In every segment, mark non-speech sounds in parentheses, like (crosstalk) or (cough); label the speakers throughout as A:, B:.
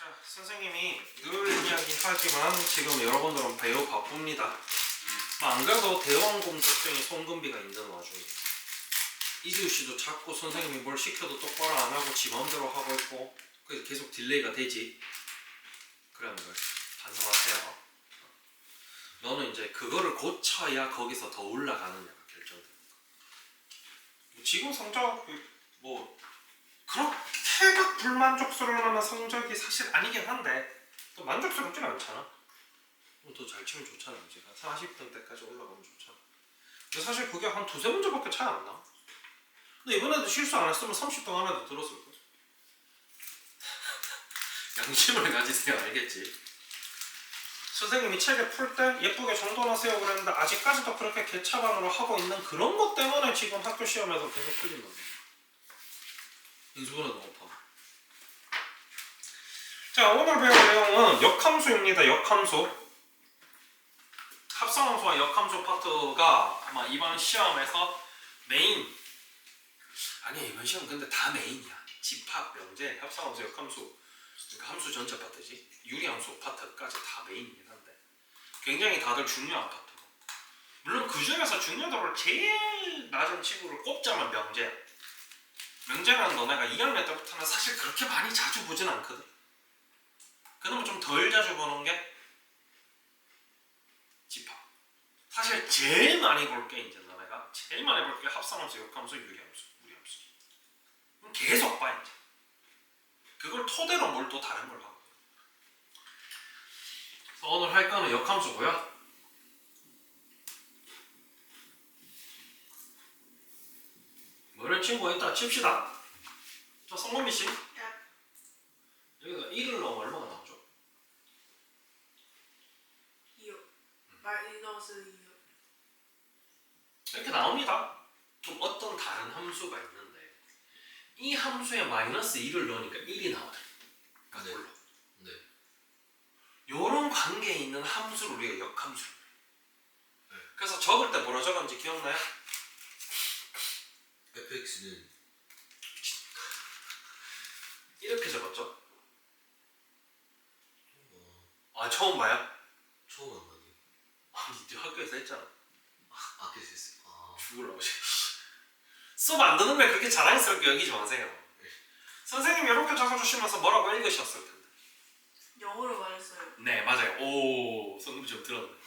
A: 자, 선생님이 늘 이야기하지만 지금 여러분들은 배우 바쁩니다. 뭐안 그래도 대왕 공작쟁이 송금비가 있는 와중에 이지우 씨도 자꾸 선생님이 뭘 시켜도 똑바로 안 하고 지 맘대로 하고 있고 그래서 계속 딜레이가 되지. 그러면 반성하세요. 너는 이제 그거를 고쳐야 거기서 더 올라가느냐가. 뭐 지금 성적 뭐 막 불만족스러울 만한 성적이 사실 아니긴 한데 또 만족스럽진 않잖아. 더 잘 치면 좋잖아. 이제 한 40등 때까지 올라가면 좋잖아. 근데 사실 그게 한 두세 문제밖에 차이 안 나. 근데 이번에도 실수 안 했으면 30등 안에도 들었을 거야. (laughs) 양심을 가지세요. 알겠지? 선생님이 책에 풀 때 예쁘게 정돈하세요 그랬는데 아직까지도 그렇게 개차반으로 하고 있는 그런 것 때문에 지금 학교 시험에서 계속 틀린단 말이야. 인수분해도 못하고. 자 오늘 배울 내용은 역함수입니다. 역함수. 합성함수와 역함수 파트가 아마 이번 시험에서 메인 아니야 이번 시험 근데 다 메인이야. 집합, 명제, 합성함수, 역함수 그러니까 함수 전체 파트지 유리함수 파트까지 다 메인이긴 한데 굉장히 다들 중요한 파트. 물론 그 중에서 중요도를 제일 낮은 친구를 꼽자면 명제야. 명제라는 너네가 2학년 때부터는 사실 그렇게 많이 자주 보진 않거든. 그나마 좀 덜 자주 보는 게 집합. 사실 제일 많이 볼 게 이제 너네가 제일 많이 볼 게 합성함수, 역함수, 유리함수, 무리함수. 계속 봐 이제. 그걸 토대로 뭘 또 다른 걸 하고. 오늘 할 거는 역함수고요. 모르는 친구가 있다 칩시다. 자, 성범이 씨. 여기가 1을 넣으면 얼마가 나오죠?
B: 이요. 마이너스 이요.
A: 이렇게 나옵니다. 좀 어떤 다른 함수가 있는데 이 함수에 마이너스 1을 넣으니까 1이 나오더라.
C: 네.
A: 물론.
C: 네.
A: 요런 관계에 있는 함수를 우리가 역함수를 해요.
C: 네.
A: 그래서 적을 때 뭐라 적었는지 기억나요?
C: Fx는
A: 이렇게 적었죠?
C: 어,
A: 아 처음 봐요?
C: 처음 한 번이요.
A: 아니 네 학교에서 했잖아.
C: 아, 그래서 했어요. 아,
A: 죽으라고 수업 안 듣는 걸 그렇게 자랑스럽게 여기지 마세요. 선생님 이렇게 적어주시면서 뭐라고 읽으셨을 텐데.
B: 영어로 말했어요.
A: 네 맞아요. 오 성금 좀 들었네.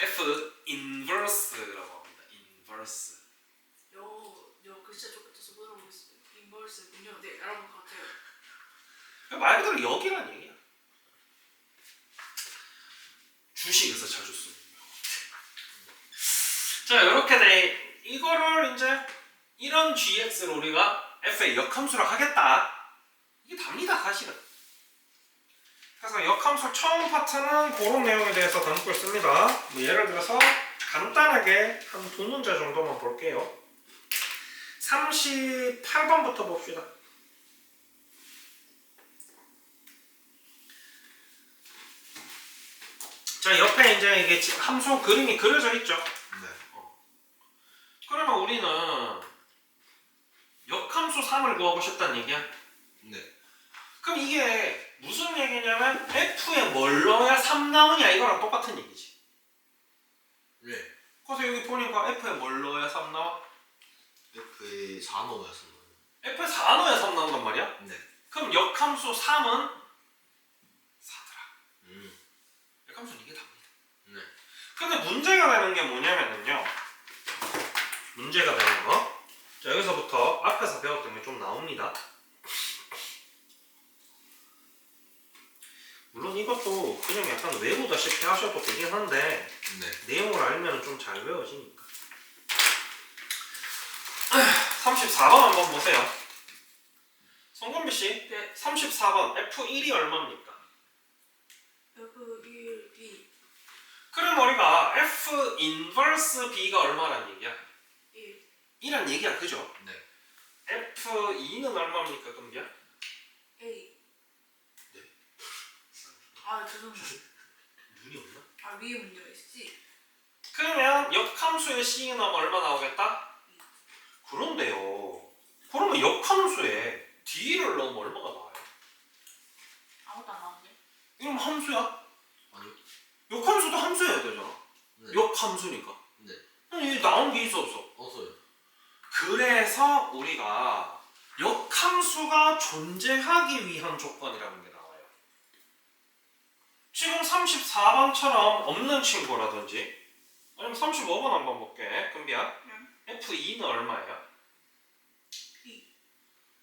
A: F 인버스라고 합니다.
B: 영어 글자 쪽 같아서 물어보겠어요. 인버스군요. 네, 알아본 것 같아요.
A: 말 그대로 여기란 얘기야. 주식에서 자주 쓰는 거. 자 이렇게 돼 이거를 이제 이런 gx를 우리가 f의 역함수로 하겠다. 이게 답니다 사실은. 그래서 역함수 처음 파트는 그런 내용에 대해서 담고 있습니다. 뭐 예를 들어서 간단하게 한 두 문제 정도만 볼게요. 38번부터 봅시다. 자 옆에 이제 이게 지- 함수 그림이 그려져 있죠.
C: 네.
A: 그러면 우리는 역함수 3을 구하고 싶다는 얘기야.
C: 네.
A: 그럼 이게 무슨 얘기냐면 f에 뭘 넣어야 3 나오냐 이거랑 똑같은 얘기지.
C: 네.
A: 그래서 여기 보니까 f에 뭘 넣어야 3 나와?
C: F에 4 넣어야서
A: f에 4 넣어야 3 나온단 말이야.
C: 네.
A: 그럼 역함수 3은 4더라.
C: 음.
A: 역함수는 이게 답니다.
C: 네.
A: 근데 문제가 되는 게 뭐냐면은요. 문제가 되는 거. 자, 여기서부터 앞에서 배웠던 게 좀 나옵니다. 물론 이것도 그냥 약간 외우다시피 하셔도 되긴 한데
C: 네.
A: 내용을 알면 좀 잘 외워지니까. 34번 한번 보세요. 송건비 씨,
B: 네.
A: 34번 F1이 얼마입니까?
B: F 1 B
A: 그럼 우리가 F 인버스 B가 얼마란 얘기야?
B: 1
A: 이란 얘기야, 그죠?
C: 네.
A: F2는 얼마입니까, 금비야?
B: A.
A: 네.
B: 아 죄송해요.
A: 눈이 없나?
B: 아 위에 문제가 있지.
A: 그러면 역함수의 C는 얼마 나오겠다? 그런데요. 그러면 역함수에 D를 넣으면 얼마가 나와요? 이건 함수야.
C: 아니요.
A: 역함수도 함수여야 되잖아.
C: 네.
A: 역함수니까.
C: 네.
A: 아니 나온 게 있어 없어?
C: 어서요.
A: 그래서 우리가 역함수가 존재하기 위한 조건이라는 게 나와요. 지금 34번처럼 없는 친구라든지 아니면 35번 한번 볼게. 금비야.
B: 응.
A: F2는 얼마예요?
B: B.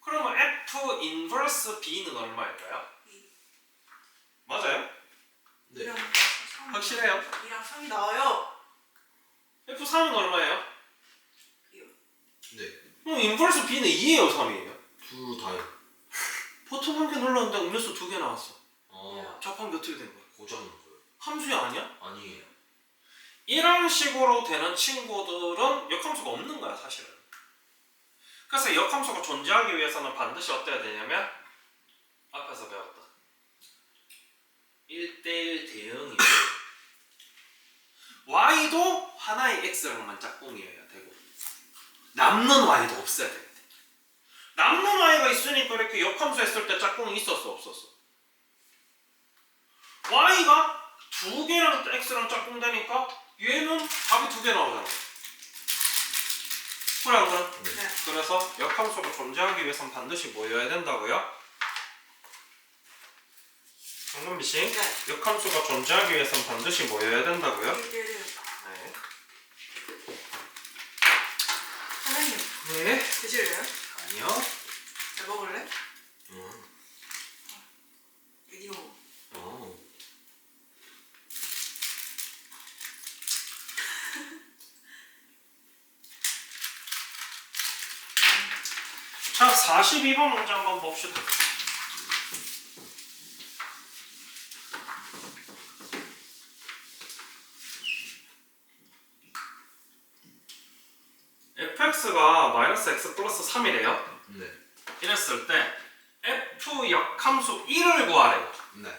A: 그러면 F 인버스 B는 얼마일까요?
B: B.
A: 맞아요?
C: 네.
B: 이랑
A: 확실해요?
B: 2랑 3이 나와요.
A: F3은 얼마예요?
B: B요.
C: 네.
A: 그럼 인버스 B는 2예요, 3이에요?
C: 둘 다요.
A: 버튼 한 개 눌렀는데 음료수 두 개 나왔어.
C: 아
A: 자판 게 어떻게 된 거야?
C: 고장 났어요.
A: 함수야 아니야?
C: 아니에요.
A: 이런 식으로 되는 친구들은 역함수가 없는 거야 사실은. 그래서 역함수가 존재하기 위해서는 반드시 어때야 되냐면 앞에서 배웠다. 1대1 대응이에요 (laughs) y도 하나의 x랑만 짝꿍이어야 되고 남는 y도 없어야 되는데. 남는 y가 있으니까 이렇게 역함수 했을 때 짝꿍이 있었어 없었어? y가 두 개랑 x랑 짝꿍 되니까 얘는 답이 두 개 나오잖아. 그래 안 그래?
C: 네.
B: 네.
A: 그래서 역함수가 존재하기 위해선 반드시 모여야 된다고요? 정근비 씨,
B: 네.
A: 역함수가 존재하기 위해선 반드시 모여야 된다고요?
B: 1대1
A: 네.
B: 선생님
A: 네.
B: 드실래요?
A: 아니요.
B: 잘 먹을래?
C: 음.
B: 애기 먹어.
C: 어.
A: 자, 42번 문제 한번 봅시다. fx가 마이너스 x 플러스 3이래요.
C: 네.
A: 이랬을 때 f 역함수 1을 구하래요.
C: 네.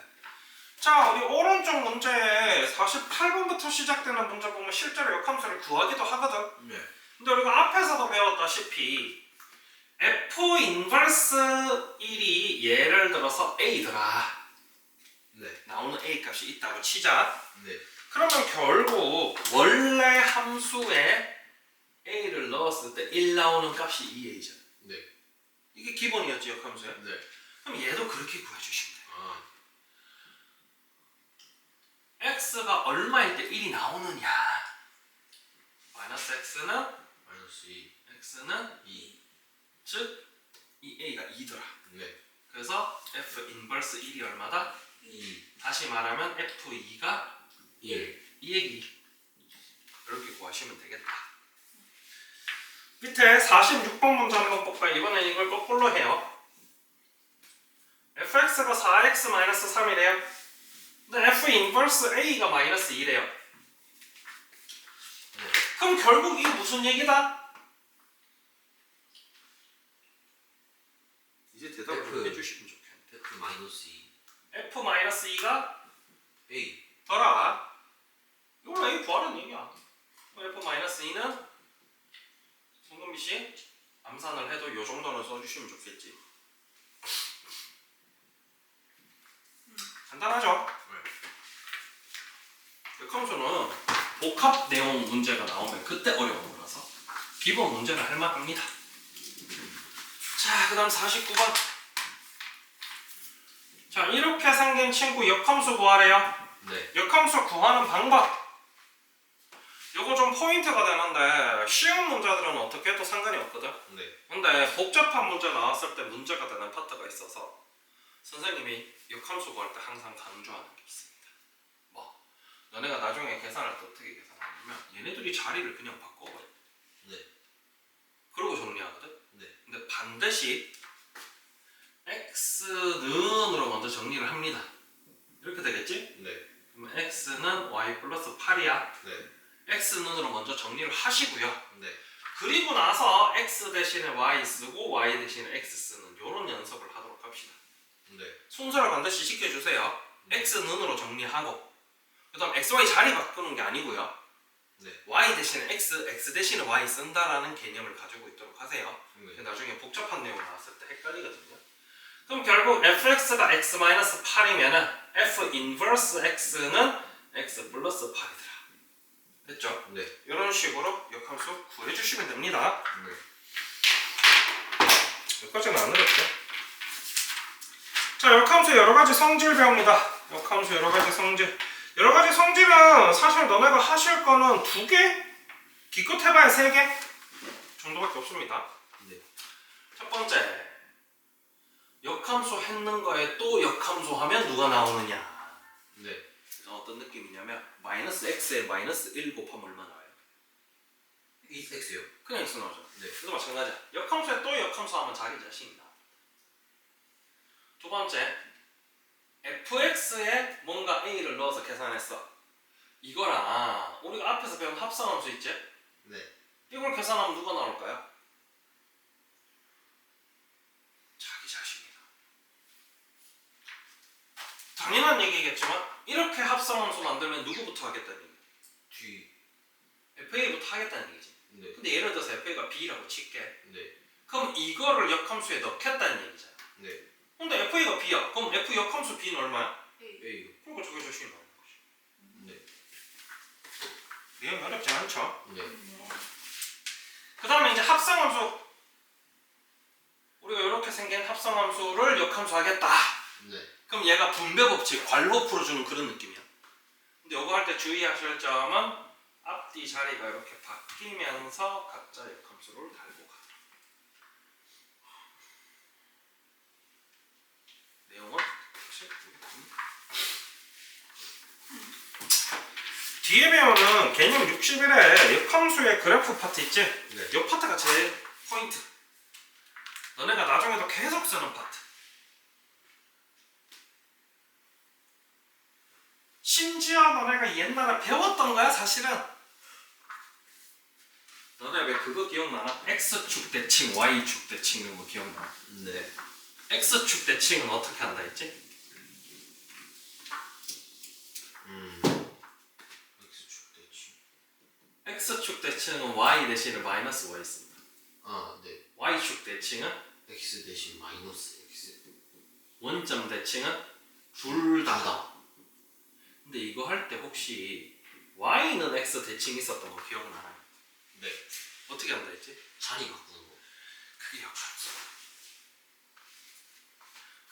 A: 자, 우리 오른쪽 문제에 48번부터 시작되는 문제 보면 실제로 역함수를 구하기도 하거든.
C: 네.
A: 근데 우리가 앞에서도 배웠다시피 f 인버스 1이 예를 들어서 a더라.
C: 네.
A: 나오는 a 값이 있다고 치자.
C: 네.
A: 그러면 결국 원래 함수에 a를 넣었을 때 1 나오는 값이 2a잖아.
C: 네.
A: 이게 기본이었지 역함수에.
C: 네.
A: 그럼 얘도 그렇게 구해주시면 돼요.
C: 아.
A: x가 얼마일 때 1이 나오느냐? 마이너스 x는
C: 마이너스 2.
A: x는
C: 2.
A: 즉 이 a가 2더라.
C: 네.
A: 그래서 f 인버스 1이 얼마다?
C: 2.
A: 다시 말하면 f2가
C: 1.
A: 이 얘기 이렇게 구하시면 되겠다. 밑에 46번 문제 한번 볼까요? 이번엔 이걸 거꾸로 해요. fx가 4x 마이너스 3이래요. 근데 f 인버스 a가 마이너스 2래요.
C: 네.
A: 그럼 결국 이게 무슨 얘기다? 이제 대답을 좀
C: F.
A: 해주시면 좋겠네.
C: F 마이너스 2.
A: f 마이너스 2가
C: A.
A: 더라. 이걸로 A 구하는 얘기야. f 마이너스 2는 송금비 씨 암산을 해도 이 정도는 써주시면 좋겠지. 간단하죠? 역함수는 복합 내용 문제가 나오면 그때 어려운 거라서 기본 문제는 할만합니다. 자, 그다음 49번. 자, 이렇게 생긴 친구 역함수 구하래요.
C: 네.
A: 역함수 구하는 방법. 요거 좀 포인트가 되는데 쉬운 문제들은 어떻게 해도 상관이 없거든.
C: 네.
A: 근데 복잡한 문제 나왔을 때 문제가 되는 파트가 있어서 선생님이 역함수 구할 때 항상 강조하는 게 있습니다. 뭐 너네가 나중에 계산할 때 어떻게 계산하냐면 얘네들이 자리를 그냥 바꿔버려.
C: 네.
A: 그러고 정리하거든.
C: 네.
A: 근데 반드시 x는으로 먼저 정리를 합니다. 이렇게 되겠지?
C: 네.
A: 그러면 x는 y 플러스 8이야.
C: 네.
A: x는으로 먼저 정리를 하시고요.
C: 네.
A: 그리고 나서 x 대신에 y 쓰고 y 대신에 x 쓰는 이런 연습을 하도록 합시다.
C: 네.
A: 순서를 반드시 지켜주세요. x는으로 정리하고 그 다음 x, y 자리 바꾸는 게 아니고요.
C: 네.
A: y 대신에 x, x 대신에 y 쓴다라는 개념을 가지고 있도록 하세요.
C: 네.
A: 나중에 복잡한 내용 나왔을 때 헷갈리거든요. 그럼 결국 fx가 x-8이면은 f 인버스 x는 x 플러스 8이더라. 됐죠?
C: 네.
A: 이런 식으로 역함수 구해주시면 됩니다.
C: 네.
A: 여기까지는 안 어렵죠? 자, 역함수 여러 가지 성질 배웁니다. 역함수 여러 가지 성질. 여러 가지 성질은 사실 너네가 하실 거는 두 개, 기껏 해봐야 세 개 정도밖에 없습니다.
C: 네.
A: 첫 번째, 역함수 했는 거에 또 역함수 하면 누가 나오느냐?
C: 네.
A: 어떤 느낌이냐면 마이너스 x에 마이너스 1 곱하면 얼마 나와요?
C: 이 X요.
A: 그냥 x 나오죠.
C: 네.
A: 그도 마찬가지야. 역함수에 또 역함수 하면 자기 자신이다. 두 번째, fx에 뭔가 a를 넣어서 계산했어. 이거랑 우리가 앞에서 배운 합성함 수 있지?
C: 네.
A: 이걸 계산하면 누가 나올까요? 자기 자신이다. 당연한 얘기겠지만 이렇게 합성함수 만들면 누구부터 하겠다는 얘기?
C: G.
A: FA부터 하겠다는 얘기지.
C: 네.
A: 근데 예를 들어서 FA가 B라고 칠게.
C: 네.
A: 그럼 이거를 역함수에 넣겠다는 얘기잖아.
C: 네.
A: 근데 FA가 B야. 그럼 F 역함수 B는 얼마야?
B: A.
C: A.
A: 그러니까 저게 자신이 나오는 거지.
C: 네.
A: 내용이 어렵지 않죠?
C: 네.
A: 그 다음에 이제 합성함수. 우리가 이렇게 생긴 합성함수를 역함수 하겠다.
C: 네.
A: 그럼 얘가 분배 법칙, 괄호 풀어주는 그런 느낌이야. 근데 이거 할 때 주의하실 점은 앞뒤 자리가 이렇게 바뀌면서 각자 역함수를 달고 가더라. 우리 답니다. 뒤에 배우는 개념 61에 역함수의 그래프 파트 있지?
C: 네.
A: 이 파트가 제일 포인트. 너네가 나중에도 계속 쓰는 파트. 심지어 너네가 옛날에 배웠던 거야 사실은. 너네 왜 그거 기억나나? X축 대칭, Y축 대칭 이런 거 기억나?
C: 네.
A: X축 대칭은 어떻게 한다 했지?
C: 음. X축 대칭.
A: X축 대칭은 Y 대신에 마이너스 Y 씁니다.
C: 아, 네.
A: Y축 대칭은
C: X 대신 마이너스 X.
A: 원점 대칭은 둘 다.
C: 다다.
A: 근데 이거 할 때 혹시 Y는 X 대칭 있었던 거 기억나나요?
C: 네.
A: 어떻게 한다 했지?
C: 자리 바꾸는 거.
A: 그게 역함수.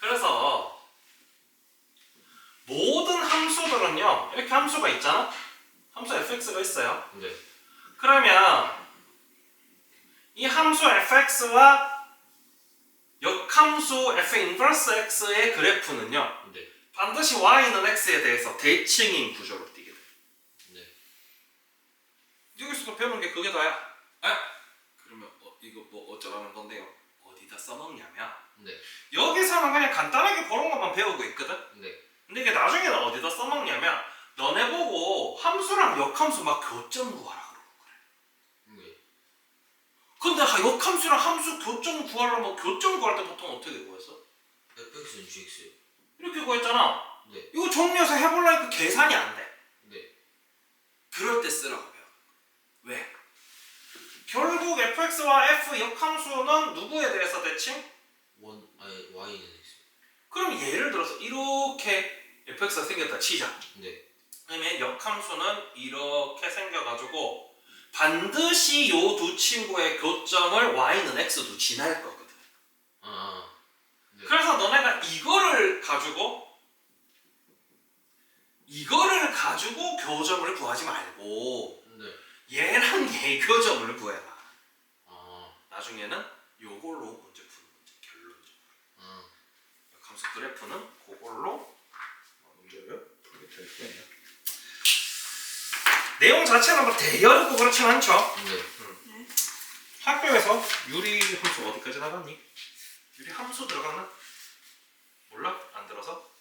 A: 그래서 모든 함수들은요 이렇게 함수가 있잖아. 함수 fx가 있어요.
C: 네.
A: 그러면 이 함수 fx와 역함수 f 인버스 x의 그래프는요
C: 네.
A: 반드시 y는 x에 대해서 대칭인 구조로 띄게 돼.
C: 네.
A: 여기서도 배우는 게 그게 다야. 아, 그러면 어, 이거 뭐 어쩌라는 건데요? 써먹냐면
C: 네.
A: 여기서는 그냥 간단하게 그런 것만 배우고 있거든.
C: 네.
A: 근데 이게 나중에는 어디다 써먹냐면 너네 보고 함수랑 역함수 막 교점 구하라 그러고 그래.
C: 네.
A: 근데 하- 역함수랑 함수 교점 구하려면 교점 구할 때 보통 어떻게 구했어?
C: fx는 gx요.
A: 이렇게 구했잖아.
C: 네.
A: 이거 정리해서 해보려니까 계산이 안 돼.
C: 네.
A: 그럴 때 쓰라고 배워. 왜? 결국 fx와 f 역함수는 누구에 대해서 대칭?
C: 원 아니 y는 x.
A: 그럼 예를 들어서 이렇게 fx가 생겼다 치자.
C: 네.
A: 그러면 역함수는 이렇게 생겨가지고 반드시 요 두 친구의 교점을 y는 x도 지날 거거든.
C: 아, 아. 네.
A: 그래서 너네가 이거를 가지고 이거를 가지고 교점을 구하지 말고
C: 네.
A: 얘랑 얘 교점을 구해라.
C: 아.
A: 나중에는 요걸로 문제 푸는 문제 결론적으로.
C: 아.
A: 역함수 그래프는 그걸로 문제를 풀게 될 거예요. 내용 자체는 뭐 어렵고 그렇진 않죠.
C: 네.
A: 학교에서 유리 함수 어디까지 나갔니? 유리 함수 들어갔나? 몰라? 안 들어서?